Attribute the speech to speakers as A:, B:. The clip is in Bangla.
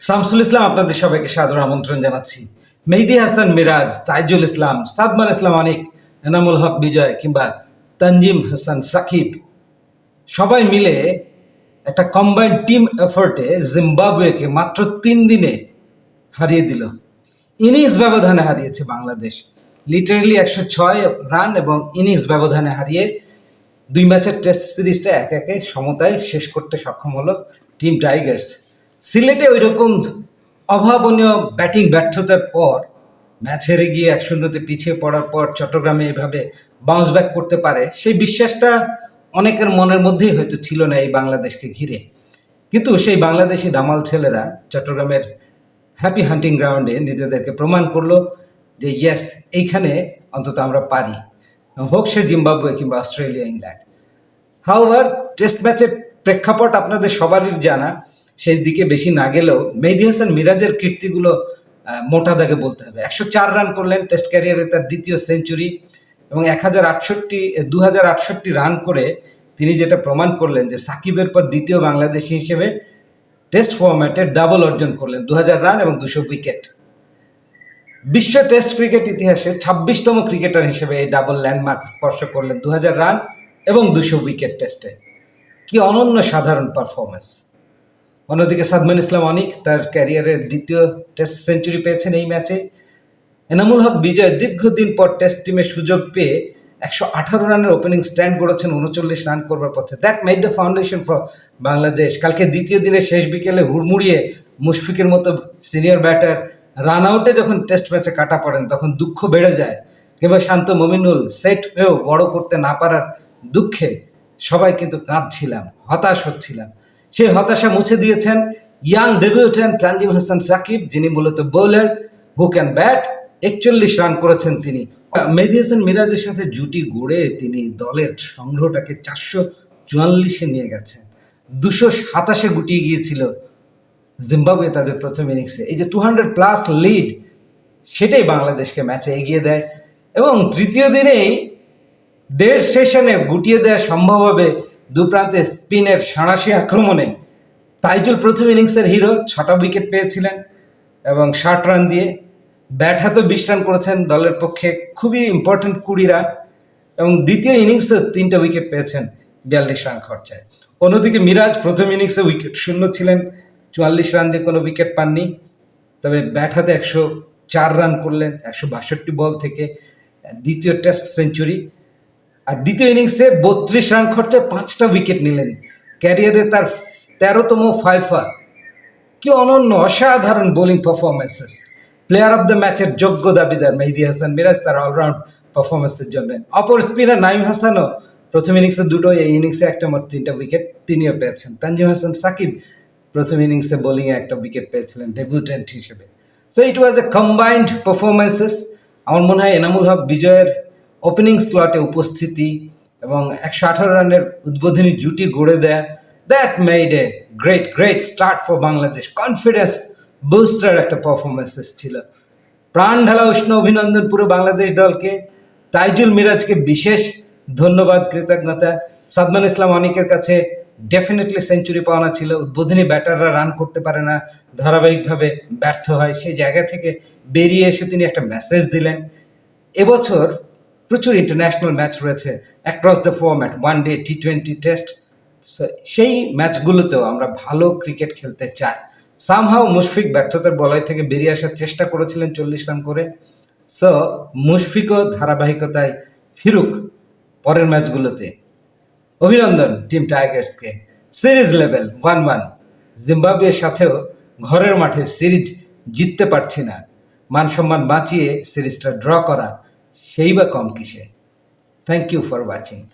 A: শামসুল ইসলাম, আপনাদের সবাইকে সাদর আমন্ত্রণ জানাচ্ছি। মেহেদি হাসান মিরাজ, তাইজুল ইসলাম, সাদমান ইসলাম অনিক, এনামুল হক বিজয় কিংবা তানজিম হাসান সাকিব, সবাই মিলে একটা কম্বাইন্ড টিম এফোর্টে জিম্বাবুয়েকে মাত্র তিন দিনে হারিয়ে দিল। ইনিংস ব্যবধানে হারিয়েছে বাংলাদেশ। লিটারেলি একশো ছয় রান এবং ইনিংস ব্যবধানে হারিয়ে দুই ম্যাচের টেস্ট সিরিজটা এক একে সমতায় শেষ করতে সক্ষম হলো টিম টাইগার্স। সিলেটে ওই রকম অভাবনীয় ব্যাটিং ব্যর্থতার পর, ম্যাচ হেরে গিয়ে এক শূন্যতে পিছিয়ে পড়ার পর চট্টগ্রামে এভাবে বাউন্স ব্যাক করতে পারে, সেই বিশ্বাসটা অনেকের মনের মধ্যেই হয়তো ছিল না এই বাংলাদেশকে ঘিরে। কিন্তু সেই বাংলাদেশি দামাল ছেলেরা চট্টগ্রামের হ্যাপি হান্টিং গ্রাউন্ডে নিজেদেরকে প্রমাণ করল যে ইয়েস এইখানে অন্তত আমরা পারি। হোক সে জিম্বাবুয়ে কিংবা অস্ট্রেলিয়া, ইংল্যান্ড। হাওভার টেস্ট ম্যাচের প্রেক্ষাপট আপনাদের সবারই জানা। সেই দিকে বেশি না গেলেও মেহেদি হাসান মিরাজের কীর্তিগুলো মোটা দাগে বলতে হবে। একশো চার রান করলেন টেস্ট ক্যারিয়ারে তার দ্বিতীয় সেঞ্চুরি এবং এক হাজার আটষট্টি দু হাজার আটষট্টি রান করে তিনি যেটা প্রমাণ করলেন যে সাকিবের পর দ্বিতীয় বাংলাদেশি হিসেবে টেস্ট ফরম্যাটে ডাবল অর্জন করলেন, দু হাজার রান এবং দুশো উইকেট। বিশ্ব টেস্ট ক্রিকেট ইতিহাসে ছাব্বিশতম ক্রিকেটার হিসেবে এই ডাবল ল্যান্ডমার্ক স্পর্শ করলেন দু হাজার রান এবং দুশো উইকেট টেস্টে। কি অনন্য সাধারণ পারফরমেন্স অন্যদিকে সাদমান ইসলাম অনিক তার ক্যারিয়ারের দ্বিতীয় টেস্ট সেঞ্চুরি পেয়েছেন এই ম্যাচে। এনামুল হক বিজয় দীর্ঘদিন পর টেস্ট টিমে সুযোগ পেয়ে একশো আঠারো রানের ওপেনিং স্ট্যান্ড গড়েছেন উনচল্লিশ রান করবার পথে। That made the foundation for Bangladesh. কালকে দ্বিতীয় দিনের শেষ বিকেলে হুড়মুড়িয়ে মুশফিকের মতো সিনিয়র ব্যাটার রান আউটে যখন টেস্ট ম্যাচে কাটা পড়েন, তখন দুঃখ বেড়ে যায়। কিংবা শান্ত মমিনুল সেট হয়েও বড় করতে না পারার দুঃখে সবাই কিন্তু কাঁদছিলাম, হতাশ হচ্ছিলাম। সেই হতাশা মুছে দিয়েছেন ইয়াং ডেবিউটেন্ট তানজিম হাসান সাকিব, যিনি মূলত বোলার হু ক্যান ব্যাট একচল্লিশ রান করেছেন তিনি। মেহেদি হাসান মিরাজের সাথে জুটি গড়ে তিনি দলের সংগ্রহটাকে চারশো চুয়াল্লিশে নিয়ে গেছেন। দুশো সাতাশে গুটিয়ে গিয়েছিল জিম্বাবুয়ে তাদের প্রথম ইনিংসে এই যে টু হান্ড্রেড প্লাস লিড সেটাই বাংলাদেশকে ম্যাচে এগিয়ে দেয় এবং তৃতীয় দিনেই দেড় সেশনে গুটিয়ে দেওয়া সম্ভব হবে দুপ্রান্তে স্পিনের সাঁড়াশি আক্রমণে তাইজুল প্রথম ইনিংসের হিরো, ছটা উইকেট পেয়েছিলেন এবং ষাট রান দিয়ে ব্যাট হাতে বিশ রান করেছেন দলের পক্ষে খুবই ইম্পর্ট্যান্ট কুড়ি রান এবং দ্বিতীয় ইনিংসে তিনটা উইকেট পেয়েছেন বিয়াল্লিশ রান খরচায়। অন্যদিকে মিরাজ প্রথম ইনিংসে উইকেট শূন্য ছিলেন, চুয়াল্লিশ রান দিয়ে কোনো উইকেট পাননি। তবে ব্যাট হাতে একশো চার রান করলেন, একশো বাষট্টি বল থেকে দ্বিতীয় টেস্ট সেঞ্চুরি। আর দ্বিতীয় ইনিংসে বত্রিশ রান খরচায় পাঁচটা উইকেট নিলেন। ক্যারিয়ারে তার তেরোতম ফাইফা কি অনন্য, অসাধারণ bowling performances player of the ম্যাচের যোগ্য দাবিদার মেহেদি হাসান মিরাজ তার অলরাউন্ড পারফরমেন্সের জন্য। অপর স্পিনার নাইম হাসানও প্রথম ইনিংসে দুটো, এই ইনিংসে একটা মোট তিনটা উইকেট তিনিও পেয়েছেন। তানজিম হাসান, সাকিব প্রথম ইনিংসে বোলিংয়ে একটা উইকেট পেয়েছিলেন ডেবিউটেন্ট হিসেবে। So it was a combined performances আমার মনে হয় এনামুল হক বিজয়ের ওপেনিং স্লটে উপস্থিতি এবং একশো আঠারো রানের উদ্বোধনী জুটি গড়ে দেয় that made a great great start for Bangladesh. Confidence booster একটা পারফরমেন্সেস ছিল। প্রাণ ঢালা উষ্ণ অভিনন্দন পুরো বাংলাদেশ দলকে। তাইজুল মিরাজকে বিশেষ ধন্যবাদ, কৃতজ্ঞতা। সাদমান ইসলাম অনেকের কাছে ডেফিনেটলি সেঞ্চুরি পাওনা ছিল। উদ্বোধনী ব্যাটাররা রান করতে পারে না, ধারাবাহিকভাবে ব্যর্থ হয়। সেই জায়গা থেকে বেরিয়ে এসে তিনি একটা মেসেজ দিলেন। এবছর প্রচুর ইন্টারন্যাশনাল ম্যাচ রয়েছে across the format one day T twenty test সেই ম্যাচগুলোতেও আমরা ভালো ক্রিকেট খেলতে চাই। সামহাও মুশফিক ব্যর্থতার বলয় থেকে বেরিয়ে আসার চেষ্টা করেছিলেন চল্লিশ রান করে। সো মুশফিকও ধারাবাহিকতায় ফিরুক পরের ম্যাচগুলোতে অভিনন্দন টিম টাইগার্সকে সিরিজ লেভেল ওয়ান ওয়ান জিম্বাবুয়ের সাথেও ঘরের মাঠে সিরিজ জিততে পারছি না। মান সম্মান বাঁচিয়ে সিরিজটা ড্র করা। সেই বা কম কিসে? Thank you for watching